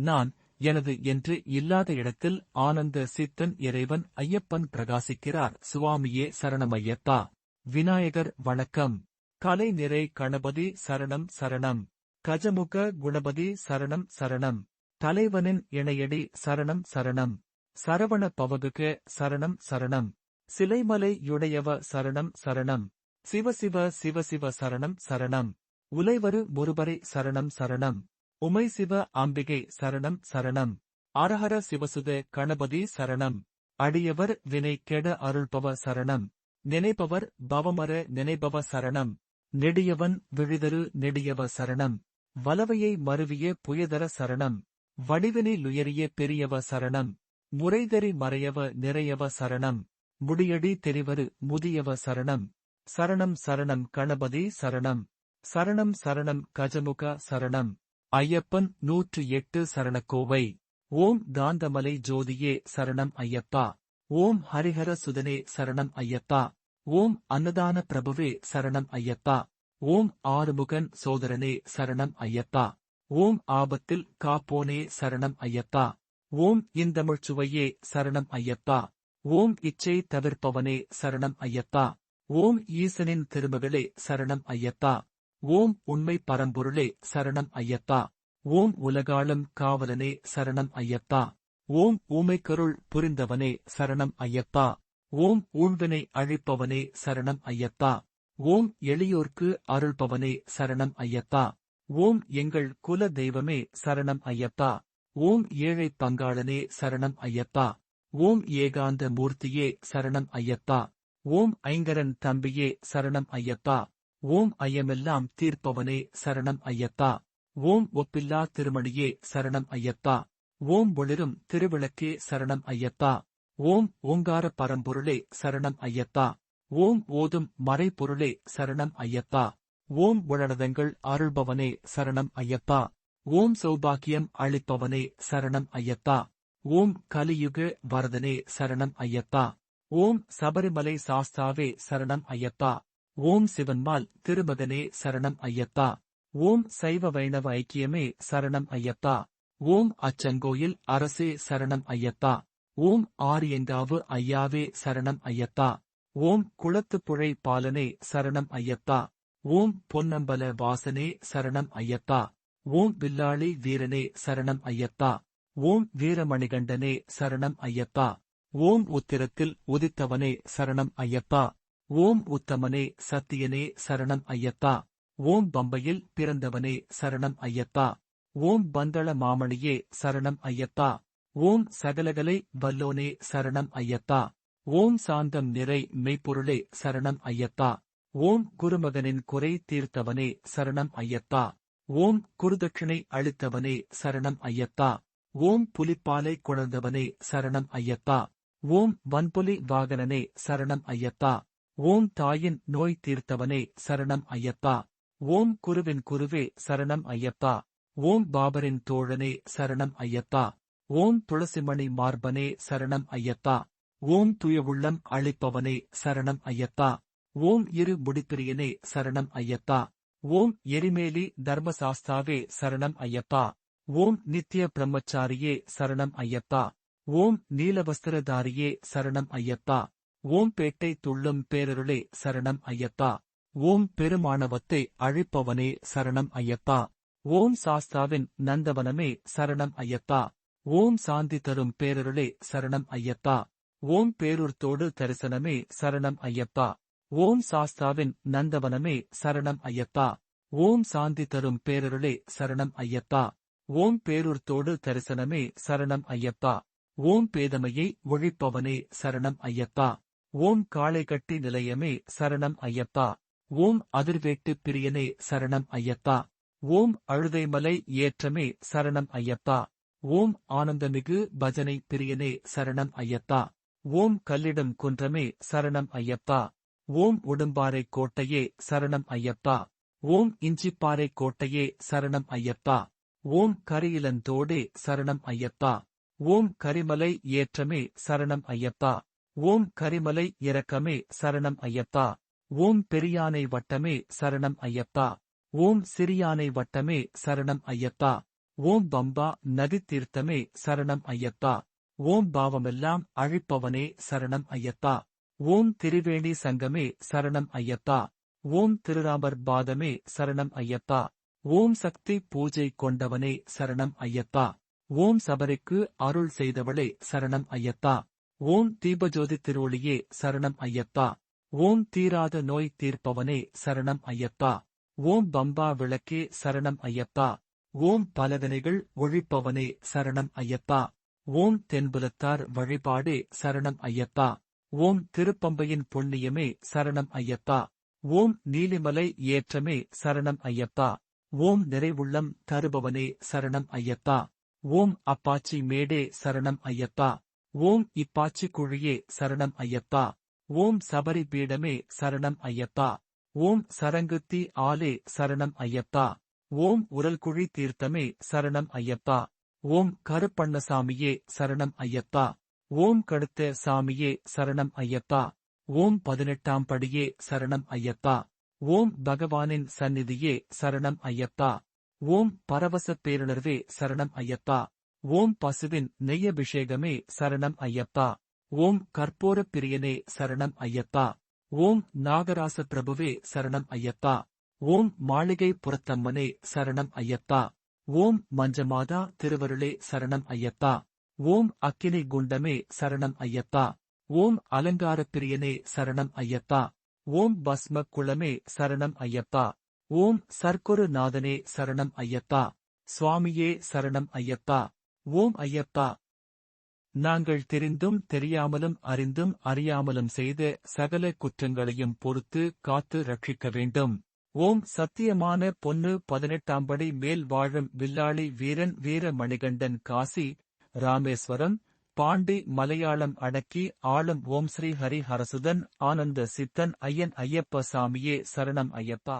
நான் எனது என்று இல்லாத இடத்தில் ஆனந்த சித்தன் இறைவன் ஐயப்பன் பிரகாசிக்கிறார். சுவாமியே சரணமையப்பா. விநாயகர் வணக்கம். கலை நிறை கணபதி சரணம் சரணம். கஜமுக குணபதி சரணம் சரணம். தலைவனின் இணையடி சரணம் சரணம். சரவண பவதுக சரணம் சரணம். சிலைமலை யுடையவ சரணம் சரணம். சிவசிவ சிவசிவ சரணம் சரணம். உலைவரு முருபரை சரணம் சரணம். உமை சிவ அம்பிகை சரணம் சரணம். அரஹர சிவசுத கணபதி சரணம். அடியவர் வினை கெட அருள்பவ சரணம். நினைப்பவர் பவமர நினைப்பவ சரணம். நெடியவன் விழிதரு நெடியவ சரணம். வலவையை மருவிய புயதர சரணம். வடிவினை லுயரிய பெரியவ சரணம். முறைதறி மறையவ நிறையவ சரணம். முடியடி தெரிவரு முதியவ சரணம். சரணம் சரணம் கணபதி சரணம். சரணம் சரணம் கஜமுக சரணம். ஐயப்பன் நூற்று எட்டு சரணக்கோவை. ஓம் காந்தமலை ஜோதியே சரணம் ஐயப்பா. ஓம் ஹரிஹர சுதனே சரணம் ஐயப்பா. ஓம் அன்னதான பிரபுவே சரணம் ஐயப்பா. ஓம் ஆறுமுகன் சோதரனே சரணம் ஐயப்பா. ஓம் ஆபத்தில் காப்போனே சரணம் ஐயப்பா. ஓம் இந்தமிழ்ச்சுவையே சரணம் ஐயப்பா. ஓம் இச்சை தவிர்ப்பவனே சரணம் ஐயப்பா. ஓம் ஈசனின் திருமகளே சரணம் ஐயப்பா. ஓம் உண்மை பரம்பொருளே சரணம் ஐயப்பா. ஓம் உலகாளும் காவலனே சரணம் ஐயப்பா. ஓம் ஊமைக்கருள் புரிந்தவனே சரணம் ஐயப்பா. ஓம் ஊழ்வினை அழிப்பவனே சரணம் ஐயப்பா. ஓம் எளியோர்க்கு அருள்பவனே சரணம் ஐயப்பா. ஓம் எங்கள் குல தெய்வமே சரணம் ஐயப்பா. ஓம் ஏழை பங்காளனே சரணம் ஐயப்பா. ஓம் ஏகாந்த மூர்த்தியே சரணம் ஐயப்பா. ஓம் ஐங்கரன் தம்பியே சரணம் ஐயப்பா. ஓம் ஐயமெல்லாம் தீர்ப்பவனே சரணம் ஐயப்பா ஓம் ஒப்பில்லா திருமணியே சரணம் ஐயப்பா ஓம் ஒளிரும் திருவிளக்கே சரணம் ஐயப்பா ஓம் ஓங்கார பரம்பொருளே சரணம் ஐயப்பா ஓம் ஓதும் மறைபொருளே சரணம் ஐயப்பா ஓம் உழனதங்கள் அருள்பவனே சரணம் ஐயப்பா ஓம் சௌபாக்கியம் அளிப்பவனே சரணம் ஐயப்பா ஓம் கலியுக வரதனே சரணம் ஐயப்பா ஓம் சபரிமலை சாஸ்தாவே சரணம் ஐயப்பா ஓம் சிவன்மால் திருமகனே சரணம் ஐயப்பா. ஓம் சைவ வைணவ ஐக்கியமே சரணம் ஐயப்பா. ஓம் அச்சங்கோயில் அரசே சரணம் ஐயப்பா. ஓம் ஆரியங்காவு ஐயாவே சரணம் ஐயப்பா. ஓம் குளத்துப்புழை பாலனே சரணம் ஐயப்பா. ஓம் பொன்னம்பல வாசனே சரணம் ஐயப்பா. ஓம் வில்லாளி வீரனே சரணம் ஐயப்பா. ஓம் வீரமணிகண்டனே சரணம் ஐயப்பா. ஓம் உத்திரத்தில் உதித்தவனே சரணம் ஐயப்பா. ஓம் உத்தமனே சத்தியனே சரணம் ஐயப்பா ஓம் பம்பையில் பிறந்தவனே சரணம் ஐயப்பா ஓம் பந்தள மாமணியே சரணம் ஐயப்பா ஓம் சகலகலை வல்லோனே சரணம் ஐயப்பா ஓம் சாந்தம் நிறை மெய்ப்பொருளே சரணம் ஐயப்பா ஓம் குருமகனின் குறை தீர்த்தவனே சரணம் ஐயப்பா ஓம் குருதட்சிணை அளித்தவனே சரணம் ஐயப்பா ஓம் புலிப்பாலை குழந்தவனே சரணம் ஐயப்பா ஓம் வன்புலி வாகனனே சரணம் ஐயப்பா ஓம் தாயின் நோய் தீர்த்தவனே சரணம் ஐயப்பா. ஓம் குருவின் குருவே சரணம் ஐயப்பா. ஓம் பாபரின் தோழனே சரணம் ஐயப்பா. ஓம் துளசிமணி மார்பனே சரணம் ஐயப்பா. ஓம் துயவுள்ளம் அழிப்பவனே அளிப்பவனே சரணம் ஐயப்பா. ஓம் இரு முடிப்பிரியனே சரணம் ஐயப்பா. ஓம் எரிமேலி தர்மசாஸ்தாவே சரணம் ஐயப்பா. ஓம் நித்திய பிரம்மச்சாரியே சரணம் ஐயப்பா. ஓம் நீலவஸ்திரதாரியே சரணம் ஐயப்பா. ஓம் பேட்டை துள்ளும் பேரருளே சரணம் ஐயப்பா. ஓம் பெருமானவத்தை அழிப்பவனே சரணம் ஐயப்பா. ஓம் சாஸ்தாவின் நந்தவனமே சரணம் ஐயப்பா. ஓம் சாந்தி தரும் பேரருளே சரணம் ஐயப்பா. ஓம் பேரூர்த்தோடு தரிசனமே சரணம் ஐயப்பா. ஓம் சாஸ்தாவின் நந்தவனமே சரணம் ஐயப்பா. ஓம் சாந்தி தரும் பேரருளே சரணம் ஐயப்பா. ஓம் பேரூர்த்தோடு தரிசனமே சரணம் ஐயப்பா. ஓம் பேதமையை ஒழிப்பவனே சரணம் ஐயப்பா. ஓம் காளைகட்டி நிலையமே சரணம் ஐயப்பா. ஓம் அதிர்வேட்டு பிரியனே சரணம் ஐயப்பா. ஓம் அழுதைமலை ஏற்றமே சரணம் ஐயப்பா. ஓம் ஆனந்தமிகு பஜனை பிரியனே சரணம் ஐயப்பா. ஓம் கல்லிடம் குன்றமே சரணம் ஐயப்பா. ஓம் உடும்பாறை கோட்டையே சரணம் ஐயப்பா. ஓம் இஞ்சிப்பாறை கோட்டையே சரணம் ஐயப்பா. ஓம் கரியிலந்தோடே சரணம் ஐயப்பா. ஓம் கரிமலை ஏற்றமே சரணம் ஐயப்பா. ஓம் கரிமலை இரக்கமே சரணம் ஐயப்பா. ஓம் பெரியானை வட்டமே சரணம் ஐயப்பா. ஓம் சிறியானை வட்டமே சரணம் ஐயப்பா. ஓம் பம்பா நதி தீர்த்தமே சரணம் ஐயப்பா. ஓம் பாவமெல்லாம் அழிப்பவனே சரணம் ஐயப்பா. ஓம் திரிவேணி சங்கமே சரணம் ஐயப்பா. ஓம் திருராமர் பாதமே சரணம் ஐயப்பா. ஓம் சக்தி பூஜை கொண்டவனே சரணம் ஐயப்பா. ஓம் சபரிக்கு அருள் செய்தவளே சரணம் ஐயப்பா. ஓம் தீபஜோதி திருவொளியே சரணம் ஐயப்பா. ஓம் தீராத நோய் தீர்ப்பவனே சரணம் ஐயப்பா. ஓம் பம்பா விளக்கே சரணம் ஐயப்பா. ஓம் பலவினைகள் ஒழிப்பவனே சரணம் ஐயப்பா. ஓம் தென்புலத்தார் வழிபாடே சரணம் ஐயப்பா. ஓம் திருப்பம்பையின் புண்ணியமே சரணம் ஐயப்பா. ஓம் நீலிமலை ஏற்றமே சரணம் ஐயப்பா. ஓம் நிறைவுள்ளம் தருபவனே சரணம் ஐயப்பா. ஓம் அப்பாச்சி மேடே சரணம் ஐயப்பா. ஓம் இப்பாச்சி குழியே சரணம் ஐயப்பா. ஓம் சபரி பீடமே சரணம் ஐயப்பா. ஓம் சரங்குத்தி ஆலே சரணம் ஐயப்பா. ஓம் உரல்குழி தீர்த்தமே சரணம் ஐயப்பா. ஓம் கருப்பண்ணசாமியே சரணம் ஐயப்பா. ஓம் கடுத்த சாமியே சரணம் ஐயப்பா. ஓம் பதினெட்டாம் படியே சரணம் ஐயப்பா. ஓம் பகவானின் சந்நிதியே சரணம் ஐயப்பா. ஓம் பரவச பேருணர்வே சரணம் ஐயப்பா. ஓம் பசுவின் நெய்யபிஷேகமே சரணம் ஐயப்பா ஓம் கற்பூர பிரியனே சரணம் ஐயப்பா ஓம் நாகராச பிரபுவே சரணம் ஐயப்பா ஓம் மாளிகை புறத்தம்மனே சரணம் ஐயப்பா ஓம் மஞ்சமாதா திருவருளே சரணம் ஐயப்பா ஓம் அக்கினை குண்டமே சரணம் ஐயப்பா ஓம் அலங்கார பிரியனே சரணம் ஐயப்பா ஓம் பஸ்ம குளமே சரணம் ஐயப்பா ஓம் சர்க்குரு நாதனே சரணம் ஐயப்பா சுவாமியே சரணம் ஐயப்பா ஓம் ஐயப்பா. நாங்கள் தெரிந்தும் தெரியாமலும் அறிந்தும் அறியாமலும் செய்த சகல குற்றங்களையும் பொறுத்து காத்து ரட்சிக்க வேண்டும். ஓம் சத்தியமான பொன்னு பதினெட்டாம்படி மேல் வாழும் வில்லாளி வீரன் வீர மணிகண்டன் காசி ராமேஸ்வரம் பாண்டி மலையாளம் அடக்கி ஆளும் ஓம் ஸ்ரீ ஹரி ஹரசுதன் ஆனந்த சித்தன் ஐயன் ஐயப்ப சாமியே சரணம் ஐயப்பா.